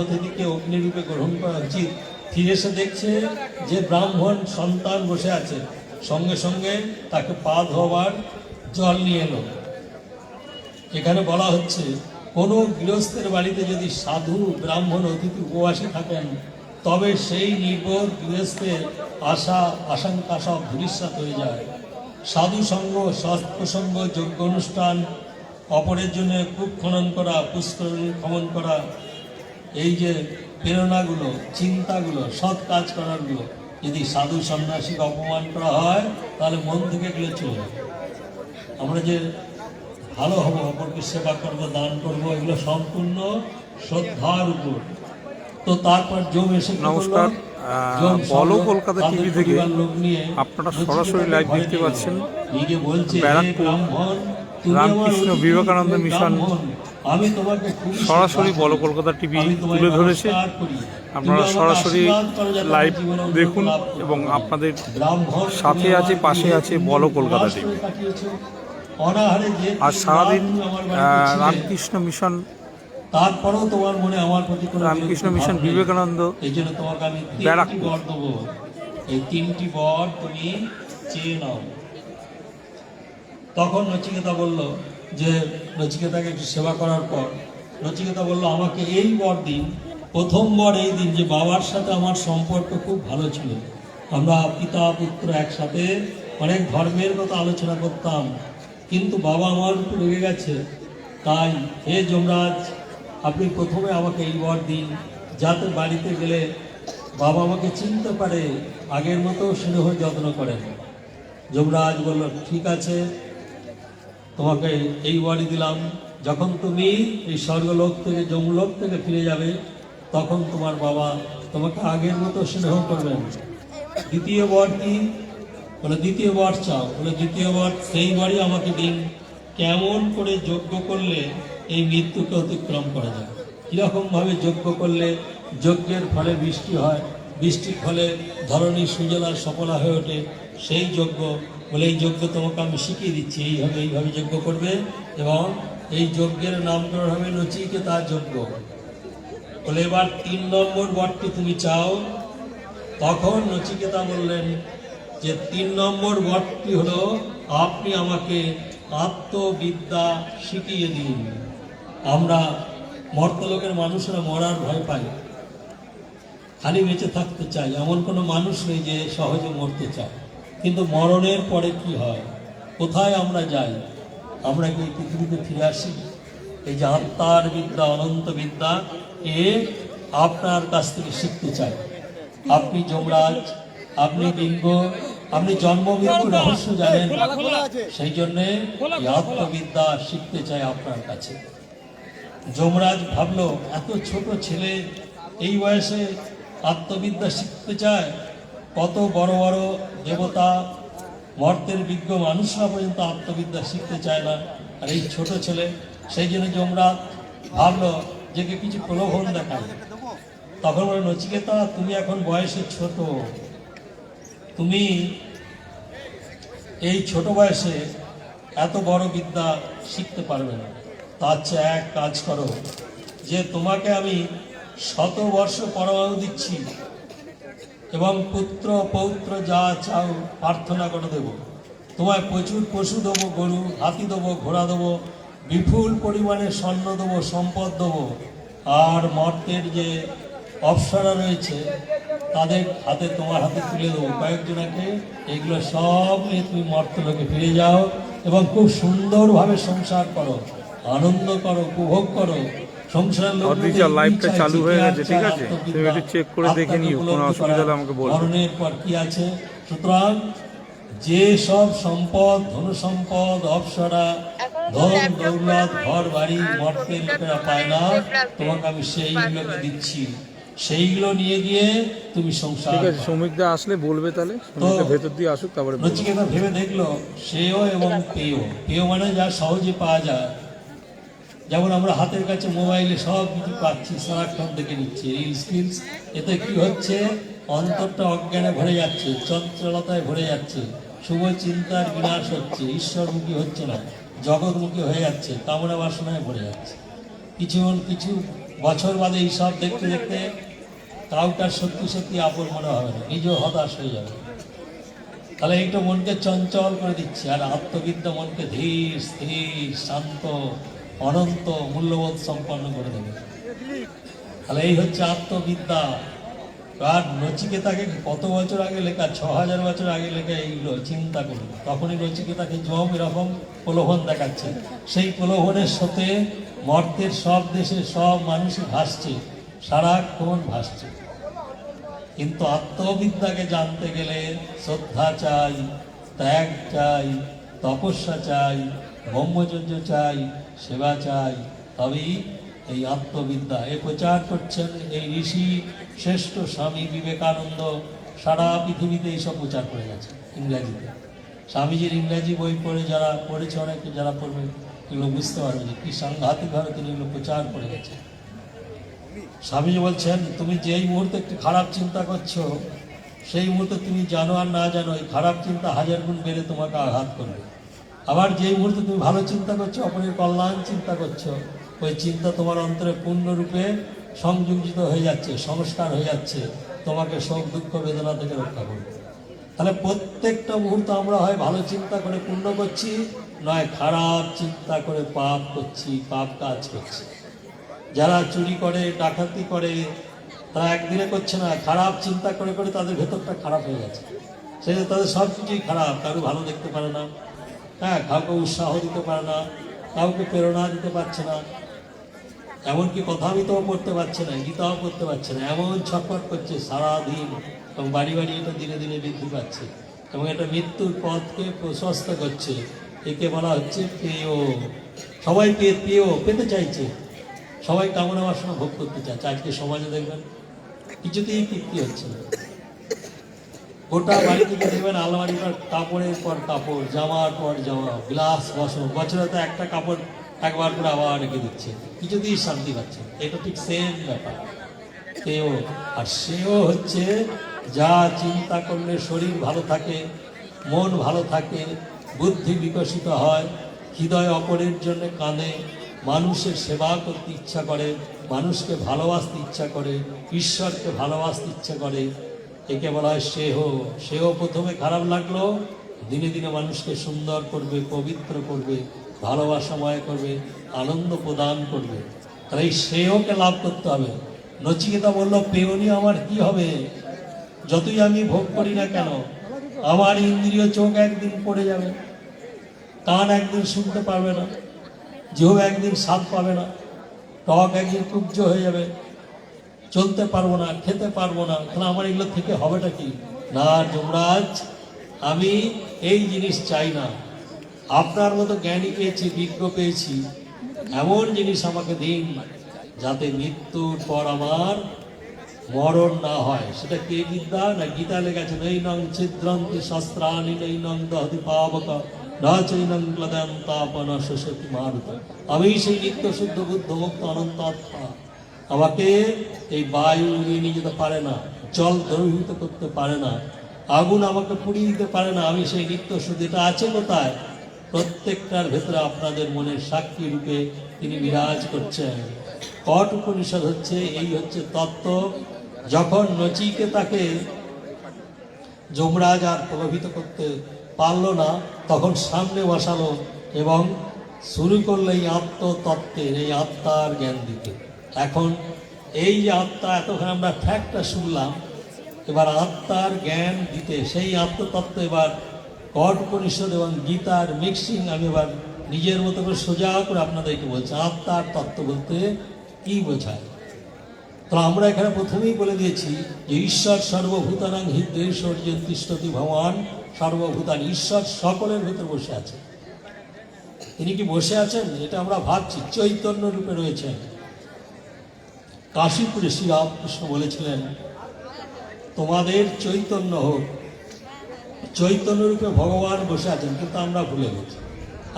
অতিথিকে অগ্নিরূপে গ্রহণ করা উচিত। ফিরে এসে দেখছে যে ব্রাহ্মণ সন্তান বসে আছে। সঙ্গে সঙ্গে তাকে পা ধোয়ার জল নিয়ে এলো। এখানে বলা হচ্ছে, কোনো গৃহস্থের বাড়িতে যদি সাধু ব্রাহ্মণ অতিথি উপবাসী থাকেন, তবে সেই নির্ভর গৃহস্থের আশা, আশঙ্কা সব ভবিষ্যৎ হয়ে যায়। সাধু সঙ্গ সৎপ্রসঙ্গ যোগ্য অনুষ্ঠান, অপরের জন্য কূপ খনন করা, পুষ্করণী খনন করা এই যে প্রেরণাগুলো চিন্তাগুলো সৎ কাজ করারগুলো যদি সাধু সন্ন্যাসীকে অপমান করা হয় তাহলে মন থেকে এগুলো চলে যাবে আমরা যে ভালো হব অপরকে সেবা করব দান করব এগুলো সম্পূর্ণ শ্রদ্ধার উপর তো তারপর জম এসে নমস্কার, বলো কলকাতা টিভি থেকে আপনারা সরাসরি লাইভ দেখতে। পাচ্ছেন। ব্যারাকপুর রামকৃষ্ণ বিবেকানন্দ মিশন আমি তোমাকে সরাসরি বলো কলকাতা টিভি তুলে ধরেছে। আপনারা সরাসরি লাইভ দেখুন এবং আপনাদের সাথে আছে, পাশে আছে বলো কলকাতা টিভি। আর সারাদিন রামকৃষ্ণ মিশন তারপরেও তোমার মনে আমার প্রতি রামকৃষ্ণ মিশন বিবেকানন্দ এই জন্য তোমাকে আমি ব্যারাকপুর। বর দেবো। এই তিনটি বর তুমি চেয়ে নাও। তখন নচিকেতা বলল যে নচিকেতাকে একটু সেবা করার পর, নচিকেতা বলল, আমাকে এই বর দিন, প্রথম বর এই দিন যে বাবার সাথে আমার সম্পর্ক খুব ভালো ছিল। আমরা পিতা, পুত্র একসাথে অনেক ধর্মের কথা আলোচনা করতাম, কিন্তু বাবা আমার উপর রেগে গেছে। তাই, হে যমরাজ, আপনি প্রথমে আমাকে এই বর দিন, যাতে বাড়িতে গেলে বাবা আমাকে চিনতে পারে, আগের মতো স্নেহ যত্ন করেন। যমরাজ বলল, ঠিক আছে তোমাকে এই বাড়ি দিলাম, যখন তুমি এই স্বর্গলোক থেকে যমলোক থেকে ফিরে যাবে, তখন তোমার বাবা তোমাকে আগের মতো স্নেহ করবেন। দ্বিতীয় বর কি? বলে, দ্বিতীয় বর চাও। বলে, দ্বিতীয় বর সেই বাড়ি আমাকে দিন। কেমন করে যজ্ঞ করলে এই মৃত্যুকে অতিক্রম করা যায়? কীরকমভাবে যজ্ঞ করলে যজ্ঞের ফলে বৃষ্টি হয়? বৃষ্টির ফলে ধরণী সুজলা সফলা হয়ে ওঠে। সেই যজ্ঞ বলে, এই যজ্ঞ তোমাকে আমি শিখিয়ে দিচ্ছি, এইভাবে এইভাবে যজ্ঞ করবে এবং এই যজ্ঞের নামকরণ হবে নচিকেতা যজ্ঞ। বলে, এবার তিন নম্বর বরটি তুমি চাও। তখন নচিকেতা বললেন যে, তিন নম্বর বরটি হলো, আপনি আমাকে আত্মবিদ্যা শিখিয়ে দিন। আমরা মর্তলোকের মানুষরা মরার ভয় পাই। খালি বেঁচে থাকতে চাই। এমন কোনো মানুষ নেই যে সহজে মরতে চায়। কিন্তু মরণের পরে কি হয়? কোথায় আমরা যাই? আমরা কি পৃথিবীতে ফিরে আসি? এই যে আত্মার বিদ্যা অনন্ত বিদ্যা এ আপনার কাছ থেকে শিখতে চাই। আপনি যমরাজ আপনি বিঙ্গ আপনি জন্ম মৃত্যু রহস্য জানেন। সেই জন্যে আত্মবিদ্যা শিখতে চাই আপনার কাছে। যমরাজ ভাবলো এত ছোট ছেলে এই বয়সে আত্মবিদ্যা শিখতে চায়? কত বড় বড় দেবতা, মর্তের বিজ্ঞ মানুষরা পর্যন্ত আত্মবিদ্যা শিখতে চায় না। আর এই ছোট ছেলে, সেই জন্য যমরাজ ভাবলো যে কিছু প্রলোভন দেখায়। তখন বলে, নচিকেতা, তুমি এখন বয়সে ছোট। তুমি এই ছোট বয়সে এত বড় বিদ্যা শিখতে পারবে না। তার চেয়ে এক কাজ করো, যে তোমাকে আমি শত বর্ষ পরমাণু দিচ্ছি। এবং পুত্র, পৌত্র যা চাও প্রার্থনা করে দেব। তোমায় প্রচুর পশু দেবো, গরু, হাতি দেবো, ঘোড়া দেবো, বিপুল পরিমাণে স্বর্ণ দেবো, সম্পদ দেবো। আর মর্তের যে অপসরা রয়েছে, তাদের হাতে, তোমার হাতে তুলে দেবো। কয়েকজনাকে, এগুলো সব নিয়ে তুমি মর্তলোকে ফিরে যাও এবং খুব সুন্দরভাবে সংসার করো। আনন্দ করো, উপভোগ করো। সংসার অদ্রিজা লাইভটা চালু হয়ে গেছে, ঠিক আছে? তুমি একটু check করে দেখে নিও, কোনো অসুবিধা হলে আমাকে বলবে। মরণের পর কি আছে? সুতরাং যে সব সম্পদ ধন সম্পদ অপসরা ধন দৌলত ঘর বাড়ি মর্তের লোকেরা পায় না তোমাকে আমি সেইগুলোকে দিচ্ছি। সেইগুলো নিয়ে গিয়ে তুমি সংসার ঠিক আছে শ্রমিকদা আসলে বলবে তাহলে ভেতর দিয়ে আসুক তারপরে। নচিকেতা ভেবে দেখল সেও এবং পেয় পেয় মানে যা সহজে পাওয়া যায়। যেমন আমরা হাতের কাছে মোবাইলে সব কিছু পাচ্ছি সারাক্ষণ দেখে নিচ্ছি রিলস ফিলস এতে কি হচ্ছে? অন্তরটা অজ্ঞানে ভরে যাচ্ছে, চঞ্চলতায় ভরে যাচ্ছে শুভ চিন্তার বিনাশ হচ্ছে, ঈশ্বরমুখী হচ্ছে না, জগৎমুখী হয়ে যাচ্ছে, কামনা বাসনায় ভরে যাচ্ছে। কিছু কিছু বছর বাদে এইসব দেখতে দেখতে কাউটার সত্যি সত্যি আপন মনে হবে না, নিজেও হতাশ হয়ে যাবে। তাহলে এইটা মনকে চঞ্চল করে দিচ্ছে, আর আত্মবিদ্যা মনকে ধীর, স্থির, শান্ত অনন্ত মূল্যবোধ সম্পন্ন করে দেবে। তাহলে এই হচ্ছে আত্মবিদ্যা। আর নচিকেতাকে কত বছর আগে লেখা, ছ হাজার বছর আগে লেখা এইগুলো চিন্তা করুন। তখনই নচিকেতাকে জম এরকম প্রলোভন দেখাচ্ছে। সেই প্রলোভনের সাথে মর্তের সব দেশে সব মানুষই ভাসছে, সারাক্ষণ ভাসছে। কিন্তু আত্মবিদ্যাকে জানতে গেলে শ্রদ্ধা চাই, ত্যাগ চাই, তপস্যা চাই, ব্রহ্মচর্য চাই সেবা চাই। তবেই এই আত্মবিদ্যা, এ প্রচার করছেন এই ঋষি শ্রেষ্ঠ স্বামী বিবেকানন্দ। সারা পৃথিবীতে এইসব প্রচার করে গেছে ইংরাজিতে। স্বামীজির ইংরাজি বই পড়ে যারা পড়েছে অনেকে, যারা পড়বে, এগুলো বুঝতে পারবে যে কি সাংঘাতিকভাবে তিনি এগুলো প্রচার করে গেছে। স্বামীজি বলছেন, তুমি যেই মুহূর্তে একটি খারাপ চিন্তা করছ, সেই মুহূর্তে তুমি জানো আর না জানো, এই খারাপ চিন্তা হাজার গুণ বেড়ে তোমাকে আঘাত করবে। আবার যেই মুহূর্তে তুমি ভালো চিন্তা করছ, অপরের কল্যাণ চিন্তা করছ, ওই চিন্তা তোমার অন্তরে পূর্ণরূপে সংযোজিত হয়ে যাচ্ছে, সংস্কার হয়ে যাচ্ছে। তোমাকে শোক, দুঃখ, বেদনা থেকে রক্ষা করবে। তাহলে প্রত্যেকটা মুহূর্ত আমরা হয় ভালো চিন্তা করে পূর্ণ করছি, নয় খারাপ চিন্তা করে পাপ করছি, পাপ কাজ করছি। যারা চুরি করে, ডাকাতি করে, তারা একদিনে করছে না, খারাপ চিন্তা করে করে তাদের ভেতরটা খারাপ হয়ে গেছে সেই তাদের সব কিছুই খারাপ, কারও ভালো দেখতে পারে না। হ্যাঁ কাউকে উৎসাহ দিতে পারে না, কাউকে প্রেরণা দিতে পারছে না। এমনকি কথা কথামিতাও করতে পারছে না, গীতাও করতে পারছে না। এমন ছটফট করছে সারাদিন এবং বাড়ি বাড়ি এটা দিনে দিনে বৃদ্ধি পাচ্ছে এবং এটা মৃত্যুর পথকে প্রশস্ত করছে। একে বলা হচ্ছে পেয় সবাই পেয়ে পেয়েও পেতে চাইছে। সবাই কামনা বাসনা ভোগ করতে চাইছে। আজকে সমাজে দেখবেন, কিছুতেই তৃপ্তি হচ্ছে না। গোটা বাড়ি থেকে দেখবেন আলমারি পর কাপড়ের পর কাপড়, জামার পর জামা, গ্লাস, বসন, বছরে তো একটা কাপড় একবার করে আবার রেখে দিচ্ছে। কিছুতেই শান্তি পাচ্ছে এটা ঠিক সেম ব্যাপার। সেও আর সেও হচ্ছে যা চিন্তা করলে শরীর ভালো থাকে, মন ভালো থাকে, বুদ্ধি বিকশিত হয়, হৃদয় অপরের জন্য কাঁদে, মানুষের সেবা করতে ইচ্ছা করে, মানুষকে ভালোবাসতে ইচ্ছা করে, ঈশ্বরকে ভালোবাসতে ইচ্ছা করে একে বলা হয় সেহ। সেহ প্রথমে খারাপ লাগল, দিনে দিনে মানুষকে সুন্দর করবে, পবিত্র করবে ভালোবাসাময় করবে, আনন্দ প্রদান করবে। তাহলে এই শ্রেয়কে লাভ করতে হবে। নচিকেতা বলল পেয়নি আমার কি হবে? যতই আমি ভোগ করি না কেন, আমার ইন্দ্রিয় চোখ একদিন পড়ে যাবে, কান একদিন শুনতে পারবে না জিহ একদিন স্বাদ পাবে না টক একদিন কুব্জ হয়ে যাবে চলতে পারব না, খেতে পারব না। তাহলে আমার এগুলো থেকে হবেটা কি? না, যমরাজ, আমি এই জিনিস চাই না। আপনার মতো জ্ঞানী পেয়েছি, বিজ্ঞ পেয়েছি। এমন জিনিস আমাকে দিন যাতে মৃত্যুর পর আমার মরণ না হয়। সেটা কে বিদ্যা না, গীতা লেগেছে নৈ নং ছিদ্রন্তি শস্ত্রাণি নৈ নং দহতি পাবক না আমি সেই নিত্য শুদ্ধ, বুদ্ধ, মুক্ত, অনন্ত আত্মা। আমাকে এই বায়ু উড়িয়ে নিয়ে যেতে পারে না, জল দ্রবীভূত করতে পারে না, আগুন আমাকে পুড়িয়ে দিতে পারে না, আমি সেই নিত্য এটা আছে কোথায়? প্রত্যেকটার ভেতরে আপনাদের মনের সাক্ষী রূপে তিনি বিরাজ করছেন। কট উপনিষদ হচ্ছে, এই হচ্ছে তত্ত্ব। যখন নচিকে তাকে যমরাজ আর প্রভাবিত করতে পারল না, তখন সামনে বসালো এবং শুরু করল এই আত্মতত্ত্বের, এই আত্মার জ্ঞান দিতে। এখন এই যে আত্মা, এতক্ষণ আমরা ফ্যাক্টটা শুনলাম, এবার আত্মার জ্ঞান দিতে, সেই আত্মতত্ত্ব এবার কট পরিষদ এবং গীতার মিক্সিং আমি এবার নিজের মতো করে সোজা করে আপনাদেরকে বলছি, আত্মার তত্ত্ব বলতে কি বোঝায়? তো আমরা এখানে প্রথমেই বলে দিয়েছি যে ঈশ্বর সর্বভূতানাং হৃদয় সর্জন তিষ্ঠতি ভগবান, সর্বভূতান ঈশ্বর সকলের ভেতর বসে আছে তিনি কি বসে আছেন? এটা আমরা ভাবছি, চৈতন্য রূপে রয়েছেন। কাশীপুরে শ্রীরামকৃষ্ণ বলেছিলেন, তোমাদের চৈতন্য হোক, চৈতন্য রূপে ভগবান বসে আছেন, কিন্তু আমরা ভুলে গেছি।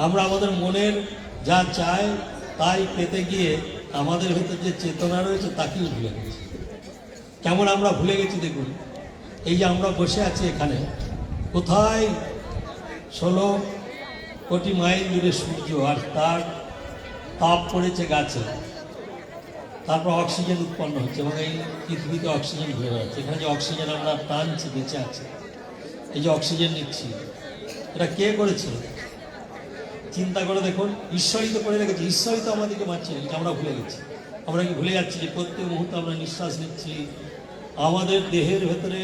আমরা আমাদের মনের যা চাই, তাই পেতে গিয়ে আমাদের ভেতর যে চেতনা রয়েছে, তাকেই ভুলে গেছি। কেমন আমরা ভুলে গেছি দেখুন, এই যে আমরা বসে আছি এখানে, কোথায় ষোলো কোটি মাইল দূরে সূর্য আর তার তাপ পড়েছে গাছে তারপর অক্সিজেন উৎপন্ন হচ্ছে এবং এই পৃথিবীতে অক্সিজেন ঘুরে বেড়াচ্ছে। এখানে যে অক্সিজেন আমরা টানছি বেঁচে আছে, এই যে অক্সিজেন নিচ্ছি, এটা কে করেছে? চিন্তা করে দেখুন, ঈশ্বরই তো করে রেখেছে, ঈশ্বরই তো আমাদেরকে মারছে এটা আমরা ভুলে গেছি। আমরা কি ভুলে যাচ্ছি যে প্রত্যেক মুহূর্তে আমরা নিঃশ্বাস নিচ্ছি? আমাদের দেহের ভেতরে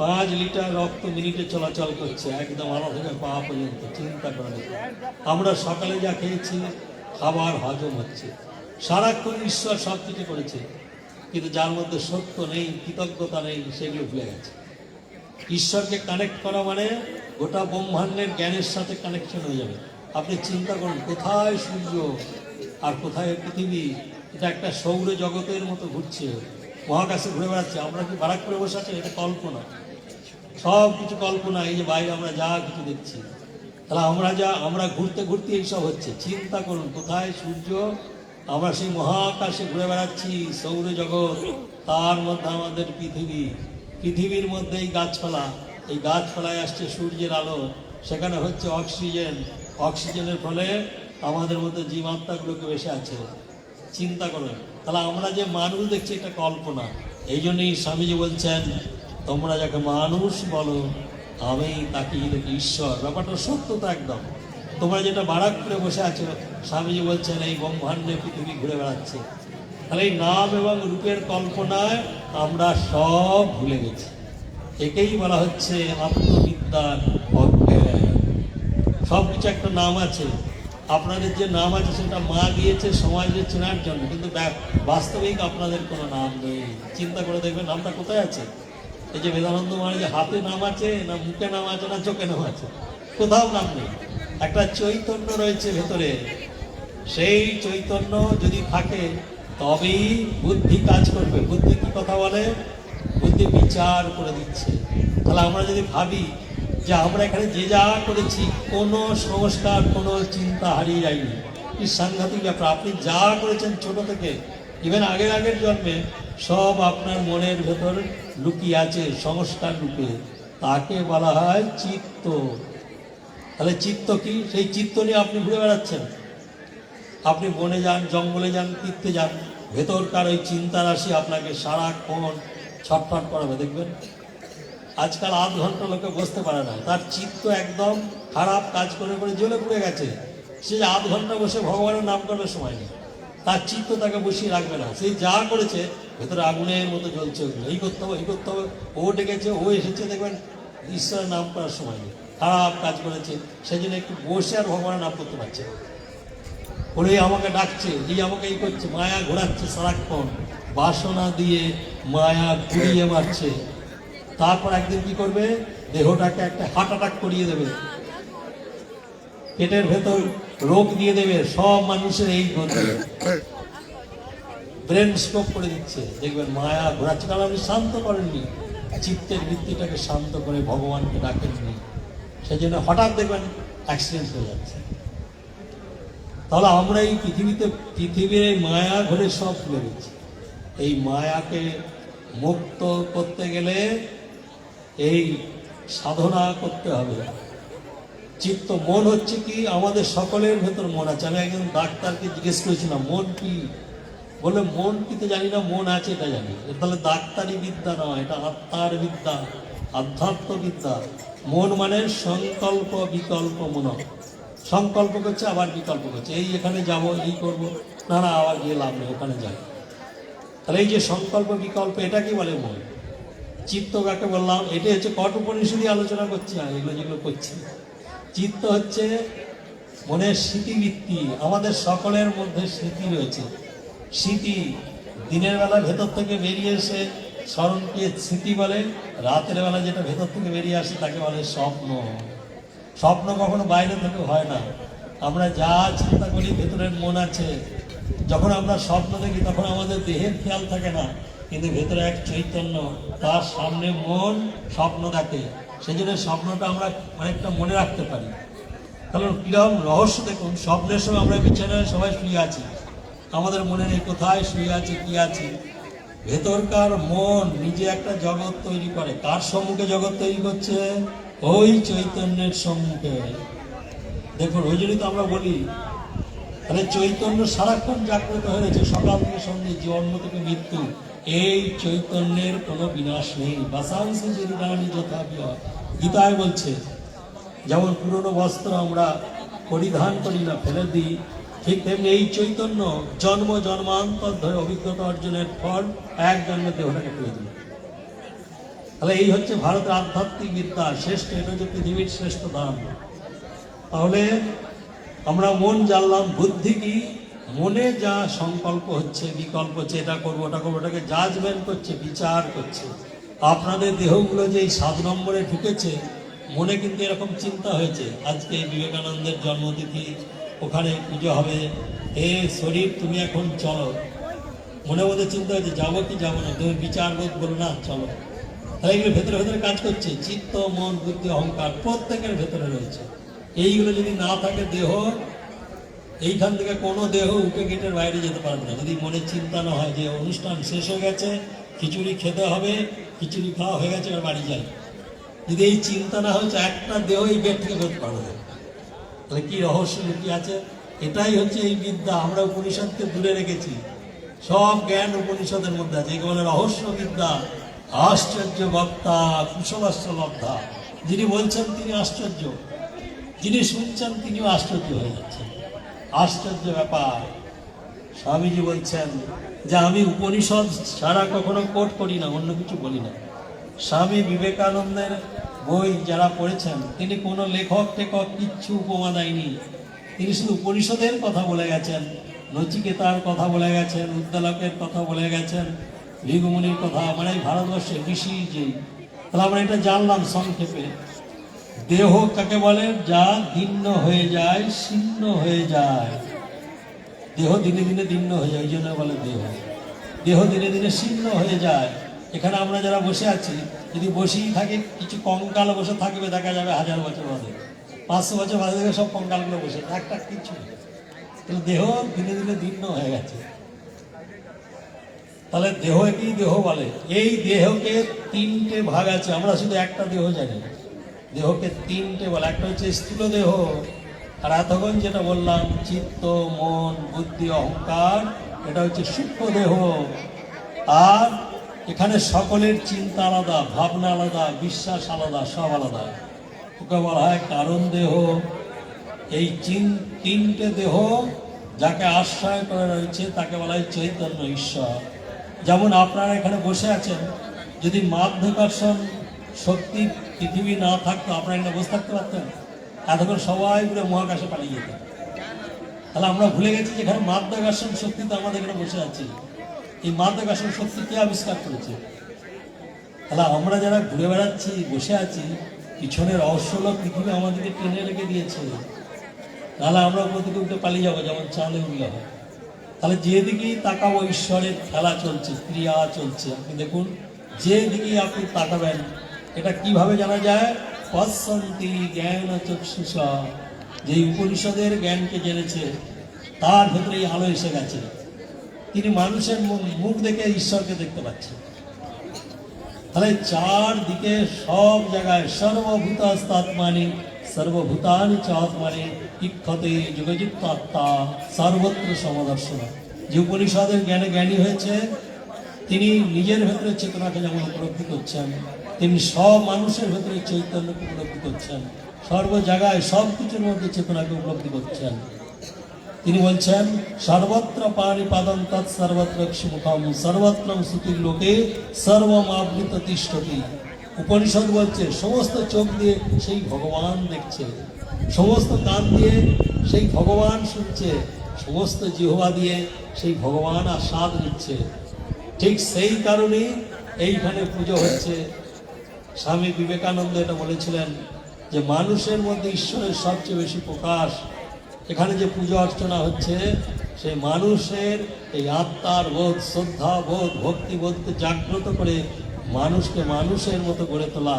পাঁচ লিটার রক্ত মিনিটে চলাচল করছে, একদম আলো থেকে পা পর্যন্ত, চিন্তা করে। আমরা সকালে যা খেয়েছি, খাবার হজম হচ্ছে। সারাক্ষণ ঈশ্বর সব কিছু করেছে, কিন্তু যার মধ্যে সত্য নেই, কৃতজ্ঞতা নেই সেগুলো ভুলে গেছে। ঈশ্বরকে কানেক্ট করা মানে গোটা ব্রহ্মাণ্ডের জ্ঞানের সাথে কানেকশন হয়ে যাবে। আপনি চিন্তা করুন, কোথায় সূর্য আর কোথায় পৃথিবী? এটা একটা সৌর জগতের মতো ঘুরছে, মহাকাশে ঘুরে বেড়াচ্ছে। আমরা কি বারাক করে বসে আছি? এটা কল্পনা। সব কিছু কল্পনা, এই যে বাইরে আমরা যা কিছু দেখছি। তাহলে আমরা যা, আমরা ঘুরতে ঘুরতে এইসব হচ্ছে। চিন্তা করুন, কোথায় সূর্য আমরা সেই মহাকাশে ঘুরে বেড়াচ্ছি, সৌর জগৎ, তার মধ্যে আমাদের পৃথিবী। পৃথিবীর মধ্যে এই গাছপালা। এই গাছপালায় আসছে সূর্যের আলো। সেখানে হচ্ছে অক্সিজেন। অক্সিজেনের ফলে আমাদের মধ্যে জীবাত্মাগুলোকে বেশি আছে। চিন্তা করুন তাহলে আমরা যে মানুষ দেখছি, এটা কল্পনা। এই জন্যই স্বামীজি বলছেন, তোমরা যাকে মানুষ বলো, আমি তাকে ঈশ্বর। ব্যাপারটা সত্য তো একদম। তোমরা যেটা বারাক করে বসে আছো, স্বামীজি বলছেন, এই ব্রহ্মাণ্ডে পৃথিবী ঘুরে বেড়াচ্ছে। তাহলে এই নাম এবং রূপের কল্পনায় আমরা সব ভুলে গেছি। একেই বলা হচ্ছে আত্মবিদ্যার অজ্ঞান সব কিছু একটা নাম আছে। আপনাদের যে নাম আছে, সেটা মা দিয়েছে, সমাজে চেনার জন্য। কিন্তু বাস্তবিক আপনাদের কোনো নাম নেই। চিন্তা করে দেখবেন, নামটা কোথায় আছে? এই যে বেদানন্দ মহারাজের হাতে নাম আছে, না মুখে নাম আছে, না চোখে নাম আছে? কোথাও নাম নেই। একটা চৈতন্য রয়েছে ভেতরে। সেই চৈতন্য যদি থাকে, তবেই বুদ্ধি কাজ করবে। বুদ্ধি কি কথা বলে? বুদ্ধি বিচার করে দিচ্ছে। তাহলে আমরা যদি ভাবি যে আমরা এখানে যে যা করেছি, কোনো সংস্কার, কোনো চিন্তা হারিয়ে যায়নি। কি সাংঘাতিক ব্যাপার। আপনি যা করেছেন ছোট থেকে ইভেন আগের আগের জন্মে, সব আপনার মনের ভেতর লুকিয়ে আছে, সংস্কার লুকিয়ে তাকে বলা হয় চিত্ত। তাহলে চিত্ত কি? সেই চিত্ত নিয়ে আপনি ঘুরে বেড়াচ্ছেন। আপনি বনে যান, জঙ্গলে যান, তীর্থে যান, ভেতরকার ওই চিন্তা রাশি আপনাকে সারাক্ষণ ছটফট করাবে, দেখবেন? আজকাল আধ ঘণ্টা লোকে বসতে পারে না। তার চিত্ত একদম খারাপ কাজ করে করে জ্বলে পুড়ে গেছে। সে যে আধ ঘণ্টা বসে ভগবানের নাম করবে সময় নেই। তার চিত্ত তাকে বসিয়ে রাখবে না। সেই যা করেছে, ভেতরে আগুনের মতো জ্বলছে। এই করতে হবে, এই করতে হবে। ও ডেকেছে, ও এসেছে, দেখবেন, ঈশ্বরের নাম করার সময় নেই। খারাপ কাজ করেছে সেই জন্য একটু বসে আর ভগবানের নাম করতে পারছে। ওরে আমাকে ডাকছে, এই আমাকে এই করছে, মায়া ঘোরাচ্ছে সারাক্ষণ, বাসনা দিয়ে মায়া ঘুরিয়ে মারছে। তারপর একদিন কি করবে? দেহটাকে একটা হার্ট অ্যাটাক করিয়ে দেবে। পেটের ভেতর রোগ দিয়ে দেবে, সব মানুষের এই গতি ব্রেন স্ট্রোক করে দিচ্ছে। দেখবেন, মায়া ঘোরাচ্ছে। কারণ আপনি শান্ত করেননি। চিত্তের বৃত্তিটাকে শান্ত করে ভগবানকে ডাকেননি। সেই জন্য হঠাৎ দেখবেন অ্যাক্সিডেন্ট হয়ে যাচ্ছে। তাহলে আমরা এই পৃথিবীতে, পৃথিবীর এই মায়া ঘরে সব ভুলে গেছি এই মায়াকে মুক্ত করতে গেলে এই সাধনা করতে হবে। চিত্ত মন হচ্ছে কি? আমাদের সকলের ভেতর মন আছে। আমি একজন ডাক্তারকে জিজ্ঞেস করেছিলাম, মন কি? বলে মন কি তো জানি না, মন আছে এটা জানি। তাহলে ডাক্তারি বিদ্যা নয়, এটা আত্মার বিদ্যা, আধ্যাত্ম বিদ্যা। মন মানে সংকল্প, বিকল্প মন সংকল্প করছে, আবার বিকল্প করছে। এই এখানে যাব, এই করব, না না, আবার গিয়ে লাভ নেই, ওখানে যাই। তাহলে এই যে সংকল্প, বিকল্প, এটা কি বলে মন? চিত্ত কাকে বললাম? এটা হচ্ছে কট উপনিষদই আলোচনা করছি আমি, এগুলো যেগুলো করছি। চিত্ত হচ্ছে মনের স্মৃতিবৃত্তি, আমাদের সকলের মধ্যে স্মৃতি রয়েছে। স্মৃতি দিনের বেলা ভেতর থেকে বেরিয়ে এসে স্মরণকে স্মৃতি বলে, রাতের বেলা যেটা ভেতর থেকে বেরিয়ে আসে তাকে বলে স্বপ্ন। স্বপ্ন কখনো বাইরে থেকে হয় না। আমরা যা চিন্তা করি, ভেতরের মন আছে। যখন আমরা স্বপ্ন দেখি, তখন আমাদের দেহের খেয়াল থাকে না। কিন্তু ভেতরে এক চৈতন্য, তার সামনে মন স্বপ্ন দেখে। সেই জন্য স্বপ্নটা আমরা অনেকটা মনে রাখতে পারি। কারণ কীরকম রহস্য দেখুন, স্বপ্নের সময় আমরা বিছানায় সবাই শুয়ে আছি। আমাদের মনে নেই কোথায় শুয়ে আছে, কি আছে। ভেতরকার মন নিজে একটা জগৎ তৈরি করে। কার সম্মুখে জগৎ তৈরি করছে? ওই চৈতন্যের সম্মুখে। দেখুন, ওই জন্যই তো আমরা বলি তাহলে চৈতন্য সারাক্ষণ জাগ্রত হয়েছে সকাল থেকে সন্ধ্যে জন্ম থেকে মৃত্যু। এই চৈতন্যের কোনো বিনাশ নেই। বাসাংশ জরুরানি যথাবিহ গীতায় বলছে, যেমন পুরনো বস্ত্র আমরা পরিধান করি না, ফেলে দিই ঠিক তেমনি এই চৈতন্য জন্ম জন্মান্তর ধরে অভিজ্ঞতা অর্জনের ফল এক জন্মে দেহটাকে পেয়ে দিল তাহলে এই হচ্ছে ভারতের আধ্যাত্মিক বিদ্যা, শ্রেষ্ঠ, এটা হচ্ছে পৃথিবীর শ্রেষ্ঠ দান। তাহলে আমরা মন জানলাম, বুদ্ধি কি? মনে যা সংকল্প হচ্ছে, বিকল্প হচ্ছে, এটা করব, ওটা করব, ওটাকে জাজমেন্ট করছে, বিচার করছে। আপনাদের দেহগুলো যে এই সাত নম্বরে ঢুকেছে, মনে কিন্তু এরকম চিন্তা হয়েছে। আজকে বিবেকানন্দের জন্মতিথি ওখানে পুজো হবে। এ শরীর, তুমি এখন চলো। মনে মধ্যে চিন্তা হয়েছে যাব কি যাব না? তুমি বিচার বোধ বলো না, চলো। তাহলে এগুলো ভেতরে ভেতরে কাজ করছে। চিত্ত, মন, বুদ্ধি, অহংকার প্রত্যেকের ভেতরে রয়েছে। এইগুলো যদি না থাকে দেহ, এইখান থেকে কোনো দেহ উঠে গেটের বাইরে যেতে পারবে না। যদি মনে চিন্তা না হয় যে অনুষ্ঠান শেষ হয়ে গেছে, খিচুড়ি খেতে হবে, খিচুড়ি খাওয়া হয়ে গেছে, এবার বাড়ি যাই। যদি এই চিন্তা না হয়েছে একটা দেহ এই গেট থেকে বেরোতে পারবে। তাহলে কি রহস্য লুকিয়ে আছে? এটাই হচ্ছে এই বিদ্যা, আমরা উপনিষদকে দূরে রেখেছি। সব জ্ঞান উপনিষদের মধ্যে আছে একে বলে রহস্য বিদ্যা। আশ্চর্য বক্তা কুশলাশ্চ লব্ধা যিনি বলছেন তিনি আশ্চর্য। যিনি শুনছেন তিনিও আশ্চর্য হয়ে যাচ্ছেন। আশ্চর্য ব্যাপার। স্বামীজি বলছেন যে আমি উপনিষদ ছাড়া কখনো কোট করি না, অন্য কিছু বলি না। স্বামী বিবেকানন্দের বই যারা পড়েছেন, তিনি কোনো লেখক টেখক কিচ্ছু উপমা দেয়নি। তিনি শুধু পরিষদের কথা বলে গেছেন, নচিকেতার কথা বলে গেছেন, উদ্দালকের কথা বলে গেছেন ভিগুমুনির কথা মানে এই ভারতবর্ষে ঋষি যে। তাহলে আমরা এটা জানলাম সংক্ষেপে। দেহ কাকে বলে? যা দীর্ণ হয়ে যায়, শীর্ণ হয়ে যায়। দেহ দিনে দিনে দীর্ণ হয়ে যায়, ওই জন্য বলে দেহ। দেহ দিনে দিনে শীর্ণ হয়ে যায়। এখানে আমরা যারা বসে আছি যদি বসেই থাকে, কিছু কঙ্কাল বসে থাকবে, দেখা যাবে হাজার বছর বাদে। পাঁচশো বছর বাদে দেখবে সব কঙ্কালগুলো বসে একটা কিছু। তাহলে দেহ দিনে দিনে দীর্ণ হয়ে গেছে। তাহলে দেহ কি দেহ বলে? এই দেহকে তিনটে ভাগ আছে, আমরা শুধু একটা দেহ জানি। দেহকে তিনটে বলে, একটা হচ্ছে স্থূল দেহ, আর এতক্ষণ যেটা বললাম, চিত্ত, মন, বুদ্ধি, অহংকার, এটা হচ্ছে সূক্ষ্ম দেহ। আর এখানে সকলের চিন্তা আলাদা, ভাবনা আলাদা, বিশ্বাস আলাদা, সব আলাদা। ওকে বলা হয় কারণ দেহ। এই চিন- তিনটে দেহ যাকে আশ্রয় করে রয়েছে, তাকে বলা হয় চৈতন্য ঈশ্বর। যেমন আপনারা এখানে বসে আছেন, যদি মাধ্যাকর্ষণ শক্তি পৃথিবী না থাকতো, আপনারা এখানে বসে থাকতে পারতেন এতক্ষণ সবাই মিলে মহাকাশে পালিয়ে যেতেন তাহলে আমরা ভুলে গেছি যে এখানে মাধ্যাকর্ষণ শক্তি তো আমাদের এখানে বসে আছি। এই মাধ্যাকর্ষণ শক্তি কে আবিষ্কার করেছে। তাহলে আমরা যারা ঘুরে বেড়াচ্ছি, বসে আছি পিছনের রহস্যলো পৃথিবী আমাদেরকে টেনে রেখে দিয়েছে, তাহলে আমরা থেকে উঠে পালিয়ে যাব, যেমন চাঁদে উঠলে হয় তাহলে যেদিকেই তাকাবো, ঈশ্বরের খেলা চলছে, ক্রিয়া চলছে, আপনি দেখুন, যেদিকেই আপনি তাকাবেন, এটা কীভাবে জানা যায়? পশ্চন্তি জ্ঞান চক্ষুষা যে উপনিষদের জ্ঞানকে জেনেছে, তার ভেতরেই আলো এসে গেছে। তিনি মানুষের মুখ- দেখে ঈশ্বরকে দেখতে পাচ্ছেন। তাহলে চারদিকে সব জায়গায় সর্বভূতাস্তাত্মানি, সর্বভূতানি চ আত্মানি ইক্ষতে যোগযুক্ত আত্মা সর্বত্র সমদর্শন। যে উপনিষদের জ্ঞানে জ্ঞানী হয়েছে, তিনি নিজের ভেতরে চেতনাকে যেমন উপলব্ধি করছেন তিনি সব মানুষের ভেতরে চৈতন্যকে উপলব্ধি করছেন, সর্ব জায়গায় সব কিছুর মধ্যে চেতনাকে উপলব্ধি করছেন। তিনি বলছেন, সর্বত্র পানি পাদম তৎ সর্বত্র মুখম সর্বত্র শ্রুতির লোকে সর্বমাবৃত তিষ্ঠতি। উপনিষদ বলছে, সমস্ত চোখ দিয়ে সেই ভগবান দেখছে, সমস্ত কান দিয়ে সেই ভগবান শুনছে, সমস্ত জিহ্বা দিয়ে সেই ভগবান আর আস্বাদ নিচ্ছে। ঠিক সেই কারণেই এইখানে পুজো হচ্ছে। স্বামী বিবেকানন্দ এটা বলেছিলেন যে, মানুষের মধ্যে ঈশ্বরের সবচেয়ে বেশি প্রকাশ এখানে যে পুজো অর্চনা হচ্ছে সেই মানুষের এই আত্মার বোধ, শ্রদ্ধা বোধ ভক্তিবোধকে জাগ্রত করে মানুষকে মানুষের মতো গড়ে তোলা।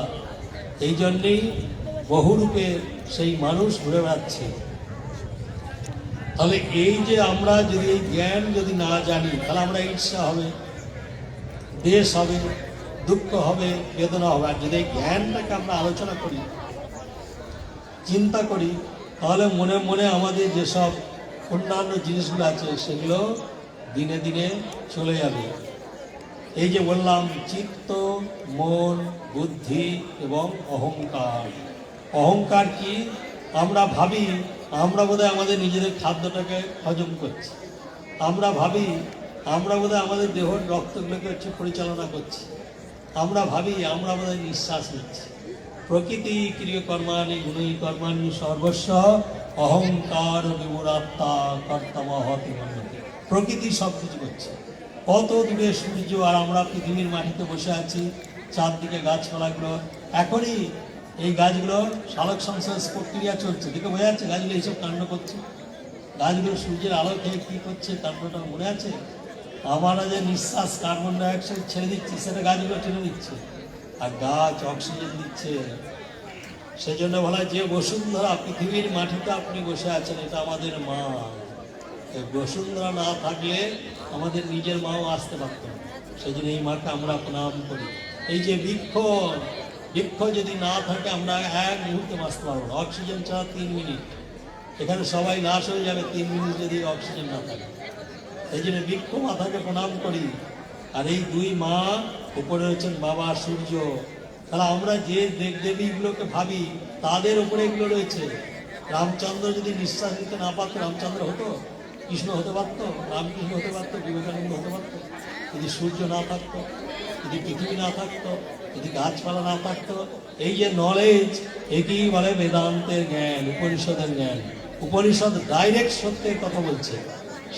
এই জন্যেই বহুরূপে সেই মানুষ ঘুরে বেড়াচ্ছে। তাহলে এই যে আমরা যদি এই জ্ঞান যদি না জানি, তাহলে আমরা ঈর্ষা হবে, দেশ হবে, দুঃখ হবে, বেদনা হবে। আর যদি এই জ্ঞানটাকে আমরা আলোচনা করি, চিন্তা করি তাহলে মনে মনে আমাদের যেসব অন্যান্য জিনিসগুলো আছে, সেগুলো দিনে দিনে চলে যাবে। এই যে বললাম, চিত্ত, মন, বুদ্ধি এবং অহংকার। অহংকার কি? আমরা ভাবি, আমরা বোধহয় আমাদের নিজেদের খাদ্যটাকে হজম করছি। আমরা ভাবি, আমরা বোধহয় আমাদের দেহ রক্তগুলোকে হচ্ছে পরিচালনা করছি। আমরা ভাবি, আমরা বোধহয় নিঃশ্বাস নিচ্ছি। প্রকৃতি ক্রিয়কর্মাণি গুণী কর্মাণি সর্বস্ব, অহংকার বিমূরাত্মা কর্তামহতি মন্যতে প্রকৃতি সব কিছু করছে। কত দূরে সূর্য আর আমরা পৃথিবীর মাটিতে বসে আছি, চারদিকে গাছপালাগুলো, এখনই এই গাছগুলো সালোক সংশ্লেষ প্রক্রিয়া চলছে। দেখে বোঝা যাচ্ছে গাছগুলো এইসব কাণ্ড করছে। গাছগুলো সূর্যের আলো খেয়ে কী করছে কাণ্ডটা মনে আছে? আমরা যে নিঃশ্বাস কার্বন ডাইঅক্সাইড ছেড়ে দিচ্ছি, সেটা গাছগুলো টেনে দিচ্ছে আর গাছ অক্সিজেন দিচ্ছে। সেই জন্য বলা যে বসুন্ধরা পৃথিবীর মাটিতে আপনি বসে আছেন, এটা আমাদের মা। বসুন্ধরা না থাকলে আমাদের নিজের মাও আসতে পারত সেই জন্য এই মাকে আমরা প্রণাম করি। এই যে বৃক্ষ বৃক্ষ যদি না থাকে, আমরা এক মুহূর্তে বাঁচতে পারব অক্সিজেন ছাড়া তিন মিনিট। এখানে সবাই নাশ হয়ে যাবে, তিন মিনিট যদি অক্সিজেন না থাকে। এই জন্য বৃক্ষ মাথাকে প্রণাম করি। আর এই দুই মা উপরে রয়েছেন বাবা সূর্য। তাহলে আমরা যে দেব দেবীগুলোকে ভাবি, তাদের উপরে এগুলো রয়েছে। রামচন্দ্র যদি নিঃশ্বাস নিতে না পারতো, রামচন্দ্র হতো? কৃষ্ণ হতে পারতো? রামকৃষ্ণ হতে পারতো? বিবেকানন্দ হতে পারতো? যদি সূর্য না থাকত, যদি পৃথিবী না থাকত, যদি গাছপালা না থাকতো, এই যে নলেজ একেই বলে বেদান্তের জ্ঞান, উপনিষদের জ্ঞান। উপনিষদ ডাইরেক্ট সত্যের কথা বলছে।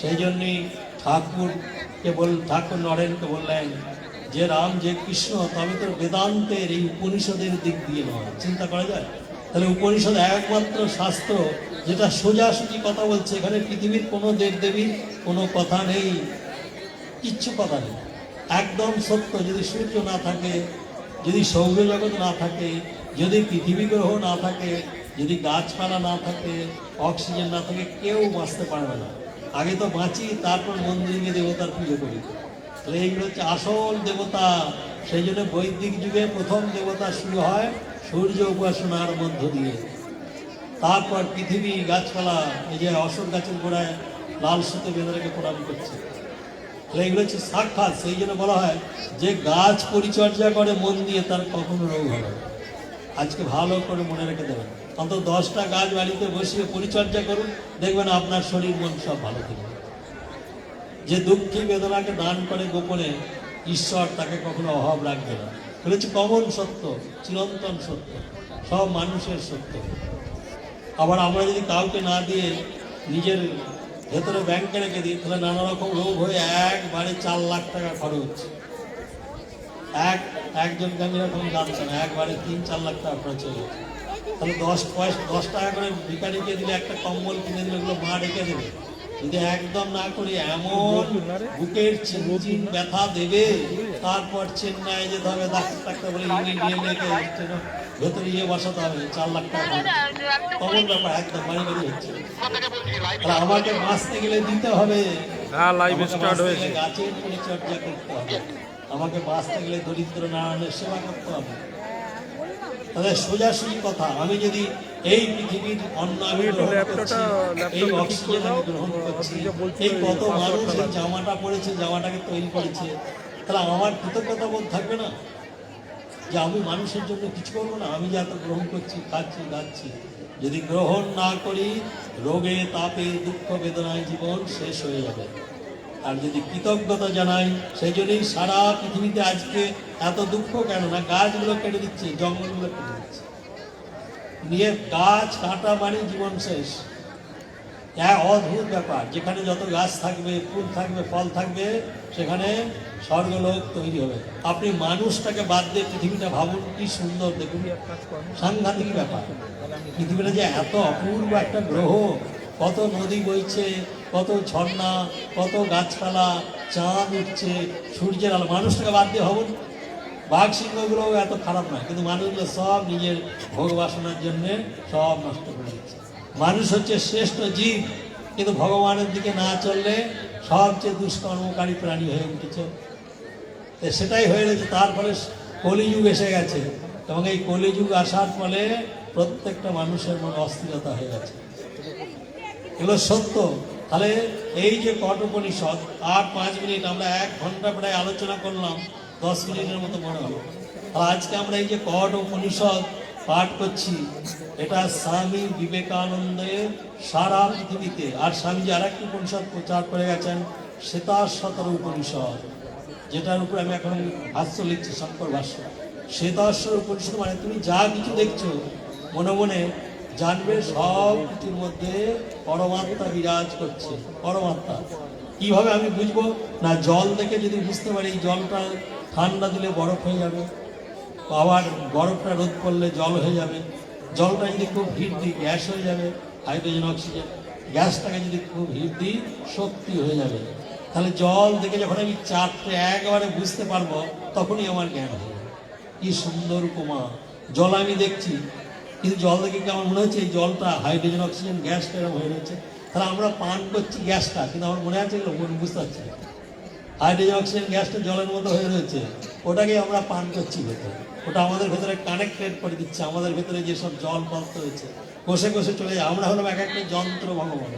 সেই জন্যই ঠাকুরকে বল ঠাকুর নরেনকে বললেন যে রাম, যে কৃষ্ণ, তবে তো বেদান্তের এই উপনিষদের দিক দিয়ে নয়। চিন্তা করা যায়? তাহলে উপনিষদ একমাত্র শাস্ত্র যেটা সোজাসুজি কথা বলছে, এখানে পৃথিবীর কোনো দেব দেবদেবীর কোনো কথা নেই, কিচ্ছু কথা নেই। একদম সত্য, যদি সূর্য না থাকে, যদি সৌরজগৎ না থাকে, যদি পৃথিবী গ্রহ না থাকে, যদি গাছপালা না থাকে, অক্সিজেন না থাকে, কেউ বাঁচতে পারবে না। আগে তো বাঁচি, তারপর মন্দিরে দেবতার পুজো করি। তাহলে এইগুলো হচ্ছে আসল দেবতা। সেই জন্য বৈদিক যুগে প্রথম দেবতা শুরু হয় সূর্য উপাসনার মধ্য দিয়ে। তারপর পৃথিবী, গাছপালা, এই যে অশোক গাছের গোড়ায় লাল সুতো বেঁধে রেখে প্রণাম করছে। তাহলে এগুলো হচ্ছে সাক্ষাৎ। সেই জন্য বলা হয় যে গাছ পরিচর্যা করে মন দিয়ে তার কখনো রোগ হবে আজকে ভালো করে মনে রেখে দেবেন। অন্তত দশটা গাছ বাড়িতে বসিয়ে পরিচর্যা করুন। দেখবেন আপনার শরীর, মন সব ভালো থাকবে। যে দুঃখী বেদনাকে দান করে গোপনে, ঈশ্বর তাকে কখনো অভাব রাখবে না। হচ্ছে কমন সত্য, চিরন্তন সত্য, সব মানুষের সত্য। আবার আমরা যদি কাউকে না দিয়ে নিজের ভেতরে ব্যাংকে রেখে দিই, তাহলে নানা রকম রোগ হয়ে একবারে চার লাখ টাকা খরচ। এক একজন আমি এরকম জানতাম না, একবারে তিন, চার লাখ টাকা খরচ হয়ে তাহলে দশ পয়সা, দশ টাকা করে ভিকারিকে দিলে একটা কম্বল কিনে দিলে ওগুলো মা রেখে দেবে। যদি একদম না করি এমন বুকের চিনচিন ব্যথা দেবে তারপর চেন্নাই যেতে হবে ডাক্তার ডাক্তার বলে ইংলিশ নিয়ে লেগে ভেতরে ইয়ে বসাতে হবে চার লাখ টাকা। কমন ব্যাপার একদম বাড়ি বাড়ি হচ্ছে তাহলে আমাকে বাঁচতে গেলে দিতে হবে। হ্যাঁ লাইভ স্টার্ট হয়েছে। গাছের পরিচর্যা করতে হবে। আমাকে বাঁচতে গেলে দরিদ্র নারায়ণের সেবা করতে হবে। তাহলে সোজাসুজি কথা আমি যদি এই পৃথিবীর অন্ন আমি এই অক্সিজেন আমি গ্রহণ করছি এই কত মানুষ এই জামাটা পরেছে জামাটাকে তৈরি করেছে তাহলে আমার কৃতজ্ঞতা বোধ থাকবে না? যে আমি মানুষের জন্য কিছু করব না আমি যা তো গ্রহণ করছি খাচ্ছি খাচ্ছি। যদি গ্রহণ না করি রোগে তাপে দুঃখ বেদনায় জীবন শেষ হয়ে যাবে। আর যদি কৃতজ্ঞতা জানাই, সেই জন্যই সারা পৃথিবীতে আজকে এত দুঃখ কেন? না, গাছগুলো কেটে দিচ্ছে, জঙ্গলগুলো কেটে দিচ্ছে। নিয়ে গাছ কাটা মানে জীবন শেষ। এক অদ্ভুত ব্যাপার, যেখানে যত গাছ থাকবে, ফুল থাকবে, ফল থাকবে, সেখানে স্বর্গলোক তৈরি হবে। আপনি মানুষটাকে বাদ দিয়ে পৃথিবীটা ভাবুন, কি সুন্দর, দেখুন। সাংঘাতিক ব্যাপার। পৃথিবীটা যে এত অপূর্ব একটা গ্রহ, কত নদী বইছে কত ঝর্ণা, কত গাছপালা, চাঁদ উঠছে, সূর্যের আলো। মানুষটাকে বাদ দিয়ে ভাবুন, বাঘ সিংহগুলো এত খারাপ নয়, কিন্তু মানুষগুলো সব নিজের ভোগ বাসনার জন্য সব নষ্ট করে দিচ্ছে। মানুষ হচ্ছে শ্রেষ্ঠ জীব, কিন্তু ভগবানের দিকে না চললে সবচেয়ে দুষ্কর্মকারী প্রাণী হয়ে উঠেছে। সেটাই হয়ে গেছে তার ফলে কলিযুগ এসে গেছে এবং এই কলিযুগ আসার ফলে প্রত্যেকটা মানুষের মনে অস্থিরতা হয়ে গেছে। এগুলো সত্য। তাহলে এই যে কঠোপনিষদ, আর পাঁচ মিনিট, আমরা এক ঘণ্টা প্রায় আলোচনা করলাম, দশ মিনিটের মতো মনে হলো। আর আজকে আমরা এই যে কঠোপনিষদ পাঠ করছি, এটা স্বামী বিবেকানন্দের সারা পৃথিবীতে। আর স্বামীজি আর একটি উপনিষদ প্রচার করে গেছেন শ্বেতার শতর উপনিষদ, যেটার উপরে আমি এখন ভাষ্য লিখছি, শঙ্কর ভাষ্য। শ্বেতাশ্বর উপনিষদ মানে তুমি যা কিছু দেখছ, মনে মনে জানবে সব কিছুর মধ্যে পরমাত্মা বিরাজ করছে, পরমাত্মা। কীভাবে আমি বুঝব? না, জল দেখে যদি বুঝতে পারি, জলটা ঠান্ডা দিলে বরফ হয়ে যাবে। আবার বরফটা রোদ করলে জল হয়ে যাবে। জলটা যদি খুব হিট দিই, গ্যাস হয়ে যাবে, হাইড্রোজেন, অক্সিজেন। গ্যাসটাকে যদি খুব হিট দিই, শক্তি হয়ে যাবে। তাহলে জল দেখে যখন আমি চারটে একবারে বুঝতে পারব, তখনই আমার জ্ঞান হবে কি সুন্দর উপমা। জল আমি দেখছি কিন্তু জল দেখে কেমন মনে হচ্ছে, এই জলটা হাইড্রোজেন অক্সিজেন গ্যাসটা এরকম হয়ে রয়েছে তাহলে আমরা পান করছি গ্যাসটা, কিন্তু আমার মনে আছে মনে বুঝতে পারছি না। হাইড্রোজেন অক্সিজেন গ্যাসটা জলের মতো হয়ে রয়েছে ওটাকে আমরা পান করছি ভেতরে। ওটা আমাদের ভেতরে কানেক্টেড করে দিচ্ছে, আমাদের ভেতরে যেসব জল পদার্থ হয়েছে কষে কষে চলে যায়। আমরা হলাম এক একটা যন্ত্র ভগবান।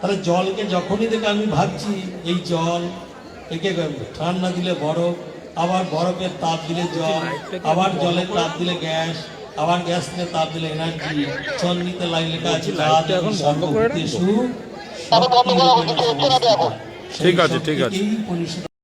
তাহলে জলকে যখনই দেখে আমি ভাবছি, এই জল একে ঠান্ডা দিলে বরফ, আবার বরফের তাপ দিলে জল, আবার জলের তাপ দিলে গ্যাস আবার গ্যাস থেকে তাপ দিলে এনার্জি চন্নিতে লাইন লেখা আছে এখন বন্ধ করে। ঠিক আছে, ঠিক আছে।